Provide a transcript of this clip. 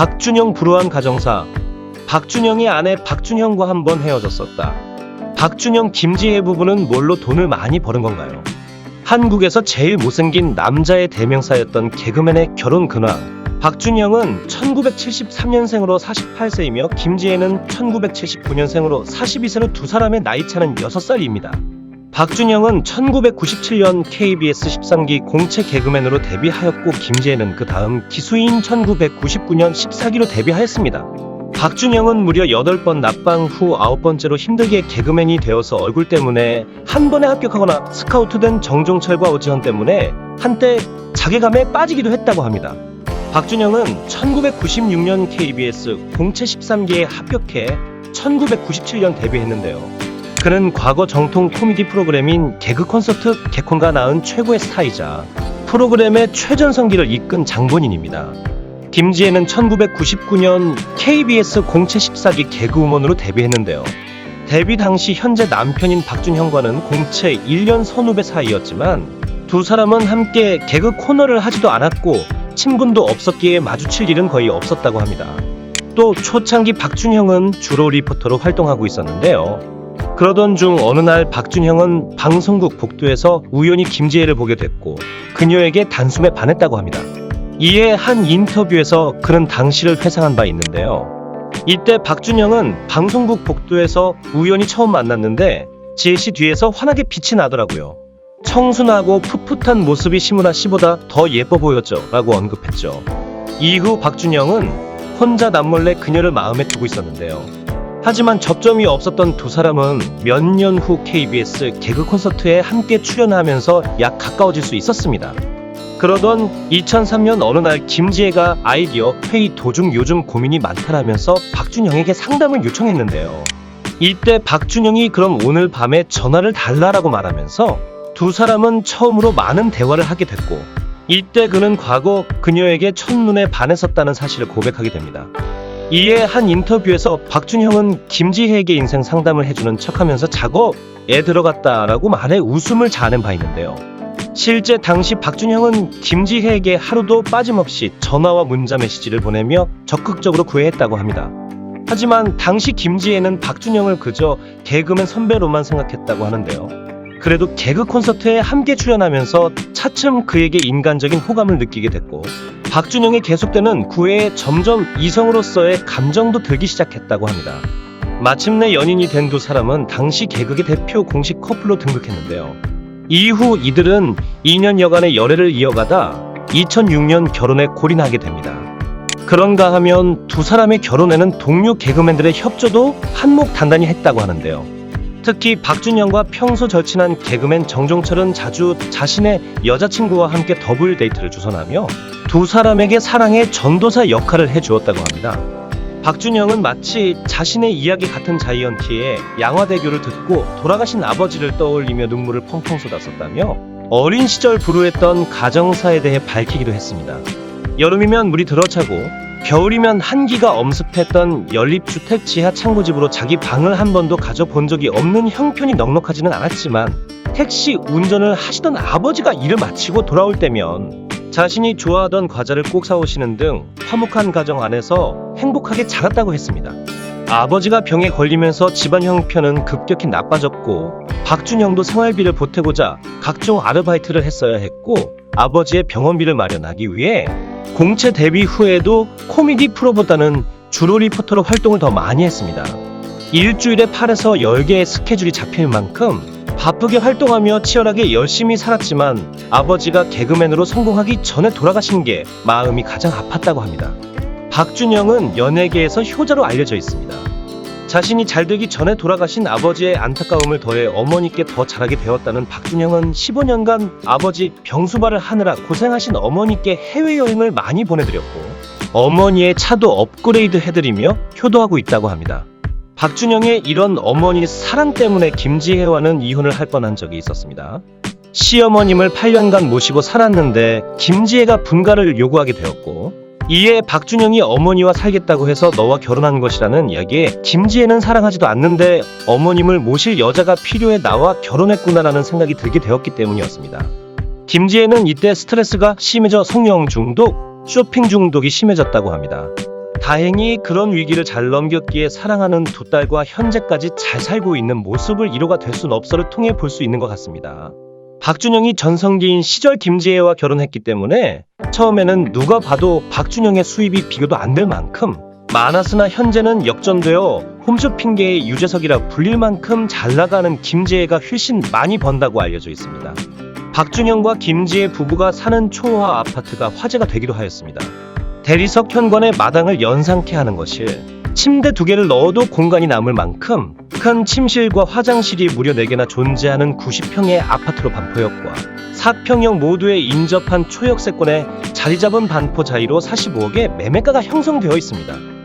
박준영 불우한 가정사. 박준영의 아내 박준형과 한번 헤어졌었다. 박준영 김지혜 부부는 뭘로 돈을 많이 버는 건가요? 한국에서 제일 못생긴 남자의 대명사였던 개그맨의 결혼 근황. 박준영은 1973년생으로 48세이며 김지혜는 1979년생으로 42세로 두 사람의 나이 차는 6살입니다. 박준영은 1997년 KBS 13기 공채 개그맨으로 데뷔하였고 김지혜는 그 다음 기수인 1999년 14기로 데뷔하였습니다. 박준영은 무려 8번 낙방 후 9번째로 힘들게 개그맨이 되어서 얼굴 때문에 한 번에 합격하거나 스카우트된 정종철과 오지현 때문에 한때 자괴감에 빠지기도 했다고 합니다. 박준영은 1996년 KBS 공채 13기에 합격해 1997년 데뷔했는데요. 그는 과거 정통 코미디 프로그램인 개그 콘서트 개콘과 낳은 최고의 스타이자 프로그램의 최전성기를 이끈 장본인입니다. 김지혜는 1999년 KBS 공채 14기 개그우먼으로 데뷔했는데요. 데뷔 당시 현재 남편인 박준형과는 공채 1년 선후배 사이였지만 두 사람은 함께 개그 코너를 하지도 않았고 친분도 없었기에 마주칠 일은 거의 없었다고 합니다. 또 초창기 박준형은 주로 리포터로 활동하고 있었는데요. 그러던 중 어느 날 박준형은 방송국 복도에서 우연히 김지혜를 보게 됐고 그녀에게 단숨에 반했다고 합니다. 이에 한 인터뷰에서 그는 당시를 회상한 바 있는데요. 이때 박준영은 방송국 복도에서 우연히 처음 만났는데 지혜 씨 뒤에서 환하게 빛이 나더라고요. 청순하고 풋풋한 모습이 시무나 씨보다 더 예뻐 보였죠. 라고 언급했죠. 이후 박준영은 혼자 남몰래 그녀를 마음에 두고 있었는데요. 하지만 접점이 없었던 두 사람은 몇 년 후 KBS 개그 콘서트에 함께 출연하면서 약 가까워질 수 있었습니다. 그러던 2003년 어느 날 김지혜가 아이디어 회의 도중 요즘 고민이 많다라면서 박준영에게 상담을 요청했는데요. 이때 박준영이 그럼 오늘 밤에 전화를 달라라고 말하면서 두 사람은 처음으로 많은 대화를 하게 됐고 이때 그는 과거 그녀에게 첫눈에 반했었다는 사실을 고백하게 됩니다. 이에 한 인터뷰에서 박준형은 김지혜에게 인생 상담을 해주는 척하면서 작업에 들어갔다라고 말해 웃음을 자아낸 바 있는데요. 실제 당시 박준형은 김지혜에게 하루도 빠짐없이 전화와 문자 메시지를 보내며 적극적으로 구애했다고 합니다. 하지만 당시 김지혜는 박준형을 그저 개그맨 선배로만 생각했다고 하는데요. 그래도 개그 콘서트에 함께 출연하면서 차츰 그에게 인간적인 호감을 느끼게 됐고 박준영의 계속되는 구애에 점점 이성으로서의 감정도 들기 시작했다고 합니다. 마침내 연인이 된 두 사람은 당시 개그계 대표 공식 커플로 등극했는데요. 이후 이들은 2년 여간의 열애를 이어가다 2006년 결혼에 골인하게 됩니다. 그런가 하면 두 사람의 결혼에는 동료 개그맨들의 협조도 한몫 단단히 했다고 하는데요. 특히 박준영과 평소 절친한 개그맨 정종철은 자주 자신의 여자친구와 함께 더블 데이트를 주선하며 두 사람에게 사랑의 전도사 역할을 해주었다고 합니다. 박준영은 마치 자신의 이야기 같은 자이언티의 양화대교를 듣고 돌아가신 아버지를 떠올리며 눈물을 펑펑 쏟았었다며 어린 시절 불우했던 가정사에 대해 밝히기도 했습니다. 여름이면 물이 들어차고 겨울이면 한기가 엄습했던 연립주택 지하 창고집으로 자기 방을 한 번도 가져본 적이 없는 형편이 넉넉하지는 않았지만 택시 운전을 하시던 아버지가 일을 마치고 돌아올 때면 자신이 좋아하던 과자를 꼭 사오시는 등 화목한 가정 안에서 행복하게 자랐다고 했습니다. 아버지가 병에 걸리면서 집안 형편은 급격히 나빠졌고 박준영도 생활비를 보태고자 각종 아르바이트를 했어야 했고 아버지의 병원비를 마련하기 위해 공채 데뷔 후에도 코미디 프로보다는 주로 리포터로 활동을 더 많이 했습니다. 일주일에 8에서 10개의 스케줄이 잡힐 만큼 바쁘게 활동하며 치열하게 열심히 살았지만 아버지가 개그맨으로 성공하기 전에 돌아가신 게 마음이 가장 아팠다고 합니다. 박준영은 연예계에서 효자로 알려져 있습니다. 자신이 잘 되기 전에 돌아가신 아버지의 안타까움을 더해 어머니께 더 잘하게 되었다는 박준영은 15년간 아버지 병수발을 하느라 고생하신 어머니께 해외여행을 많이 보내드렸고 어머니의 차도 업그레이드 해드리며 효도하고 있다고 합니다. 박준영의 이런 어머니 사랑 때문에 김지혜와는 이혼을 할 뻔한 적이 있었습니다. 시어머님을 8년간 모시고 살았는데 김지혜가 분가를 요구하게 되었고 이에 박준영이 어머니와 살겠다고 해서 너와 결혼한 것이라는 이야기에 김지혜는 사랑하지도 않는데 어머님을 모실 여자가 필요해 나와 결혼했구나라는 생각이 들게 되었기 때문이었습니다. 김지혜는 이때 스트레스가 심해져 성형 중독, 쇼핑 중독이 심해졌다고 합니다. 다행히 그런 위기를 잘 넘겼기에 사랑하는 두 딸과 현재까지 잘 살고 있는 모습을 이로가 될 순 없어를 통해 볼 수 있는 것 같습니다. 박준영이 전성기인 시절 김지혜와 결혼했기 때문에 처음에는 누가 봐도 박준영의 수입이 비교도 안 될 만큼 많았으나 현재는 역전되어 홈쇼 핑계의 유재석이라 불릴 만큼 잘 나가는 김지혜가 훨씬 많이 번다고 알려져 있습니다. 박준영과 김지혜 부부가 사는 초호화 아파트가 화제가 되기도 하였습니다. 대리석 현관의 마당을 연상케 하는 것이 침대 두 개를 넣어도 공간이 남을 만큼 큰 침실과 화장실이 무려 4개나 존재하는 90평의 아파트로 반포역과 4평형 모두에 인접한 초역세권에 자리 잡은 반포 자이로 45억의 매매가가 형성되어 있습니다.